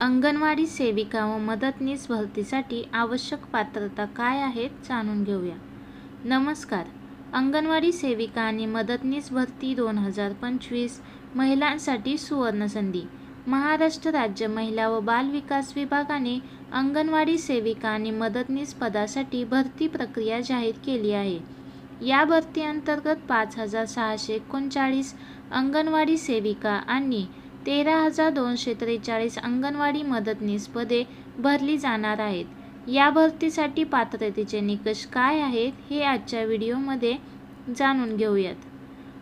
अंगणवाडी सेविका व मदतनीस भरतीसाठी आवश्यक पात्रता काय आहेत जाणून घेऊया. नमस्कार. अंगणवाडी सेविका आणि मदतनीस भरती दोन हजार पंचवीस महिलांसाठी सुवर्णसंधी महाराष्ट्र राज्य महिला व बाल विकास विभागाने अंगणवाडी सेविका आणि मदतनीस पदासाठी भरती प्रक्रिया जाहीर केली आहे. या भरती अंतर्गत पाच हजार सहाशे एकोणचाळीस अंगणवाडी सेविका आणि तेरा हजार दोनशे त्रेचाळीस अंगणवाडी मदतनीस पदे भरली जाणार आहेत. या भरतीसाठी पात्रतेचे निकष काय आहेत हे आजच्या व्हिडिओमध्ये जाणून घेऊयात.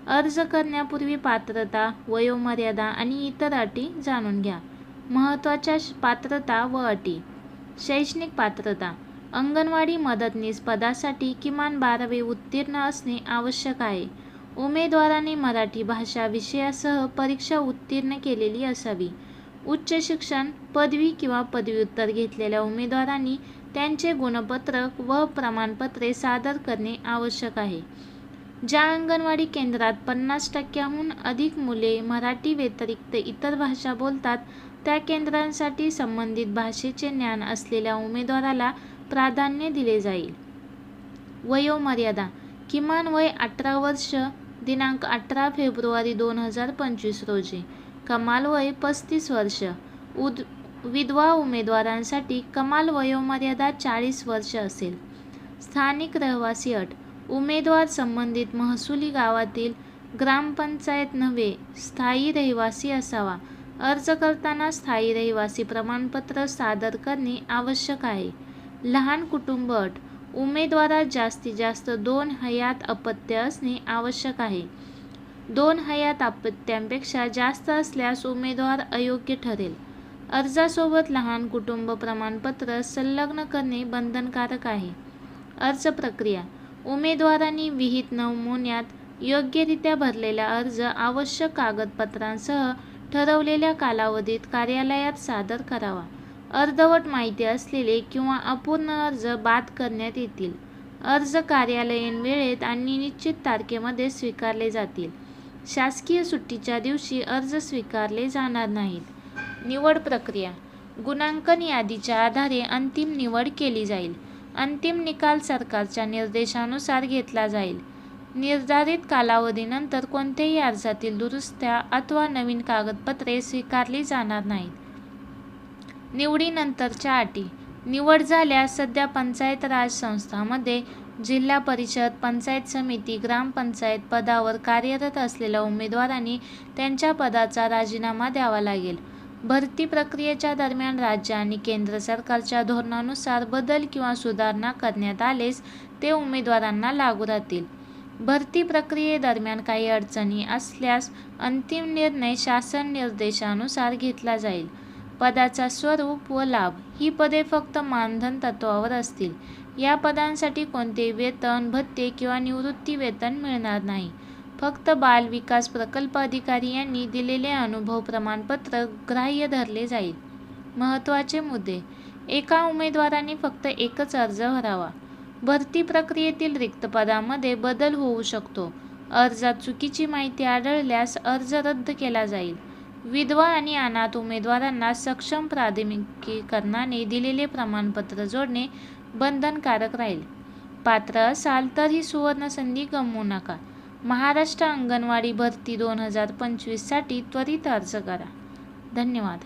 अर्ज करण्यापूर्वी पात्रता वयोमर्यादा आणि इतर अटी जाणून घ्या. महत्त्वाच्या पात्रता व अटी. शैक्षणिक पात्रता. अंगणवाडी मदतनीस पदासाठी किमान बारावी उत्तीर्ण असणे आवश्यक आहे. उमेदवाराने मराठी भाषा विषयासह परीक्षा उत्तीर्ण केलेली असावी. उच्च शिक्षण पदवी किंवा पदव्युत्तर घेतलेल्या उमेदवारांनी त्यांचे गुणपत्रक व प्रमाणपत्रे सादर करणे आवश्यक आहे. ज्या अंगणवाडी केंद्रात पन्नास टक्क्याहून अधिक मुले मराठी व्यतिरिक्त इतर भाषा बोलतात त्या केंद्रांसाठी संबंधित भाषेचे ज्ञान असलेल्या उमेदवाराला प्राधान्य दिले जाईल. वयोमर्यादा किमान वय अठरा वर्ष दिनांक अठरा फेब्रुवारी दोन हजार पंचवीस रोजी. कमाल वय पस्तीस वर्ष. उद विधवा उमेदवारांसाठी कमाल वयोमर्यादा चाळीस वर्ष असेल. स्थानिक रहिवासी अट. उमेदवार संबंधित महसुली गावातील ग्रामपंचायत नव्हे स्थायी रहिवासी असावा. अर्ज करताना स्थायी रहिवासी प्रमाणपत्र सादर करणे आवश्यक आहे. लहान कुटुंब अट. उमेदवारात जास्तीत जास्त दोन हयात अपत्य असणे आवश्यक आहे. दोन हयात अपत्यांपेक्षा जास्त असल्यास उमेदवार अयोग्य ठरेल. अर्जासोबत लहान कुटुंब प्रमाणपत्र संलग्न करणे बंधनकारक आहे. अर्ज प्रक्रिया. उमेदवारांनी विहित नमुन्यात योग्यरित्या भरलेला अर्ज आवश्यक कागदपत्रांसह ठरवलेल्या कालावधीत कार्यालयात सादर करावा. अर्धवट माहिती असलेले किंवा अपूर्ण अर्ज बाद करण्यात येतील. अर्ज कार्यालयीन वेळेत आणि निश्चित तारखेमध्ये स्वीकारले जातील. शासकीय सुट्टीच्या दिवशी अर्ज स्वीकारले जाणार नाहीत. निवड प्रक्रिया. गुणांकन यादीच्या आधारे अंतिम निवड केली जाईल. अंतिम निकाल सरकारच्या निर्देशानुसार घेतला जाईल. निर्धारित कालावधीनंतर कोणत्याही अर्जातील दुरुस्त्या अथवा नवीन कागदपत्रे स्वीकारली जाणार नाहीत. निवडीनंतरच्या अटी. निवड झाल्यास सध्या पंचायत राज संस्थामध्ये जिल्हा परिषद पंचायत समिती ग्रामपंचायत पदावर कार्यरत असलेल्या उमेदवारांनी त्यांच्या पदाचा राजीनामा द्यावा लागेल. भरती प्रक्रियेच्या दरम्यान राज्य आणि केंद्र सरकारच्या धोरणानुसार बदल किंवा सुधारणा करण्यात आलेच ते उमेदवारांना लागू राहतील. भरती प्रक्रियेदरम्यान काही अडचणी असल्यास अंतिम निर्णय शासन निर्देशानुसार घेतला जाईल. पदाचा स्वरूप व लाभ ही पदे फक्त मानधन तत्वावर असतील. या पदांसाठी कोणते वेतन भत्ते किंवा निवृत्ती वेतन मिळणार नाही. फक्त बाल विकास प्रकल्प अधिकारी यांनी दिलेले अनुभव प्रमाणपत्र ग्राह्य धरले जाईल. महत्त्वाचे मुद्दे. एका उमेदवाराने फक्त एकच अर्ज भरावा भरती प्रक्रियेतील रिक्त पदामध्ये बदल होऊ शकतो. अर्जात चुकीची माहिती आढळल्यास अर्ज रद्द केला जाईल. विधवा आणि अनाथ उमेदवारांना सक्षम प्राधिकरणाने दिलेले प्रमाणपत्र जोडणे बंधनकारक राहील. पात्र असाल तर ही सुवर्णसंधी गमवू नका. महाराष्ट्र अंगणवाडी भरती दोन हजार पंचवीससाठी त्वरित अर्ज करा. धन्यवाद.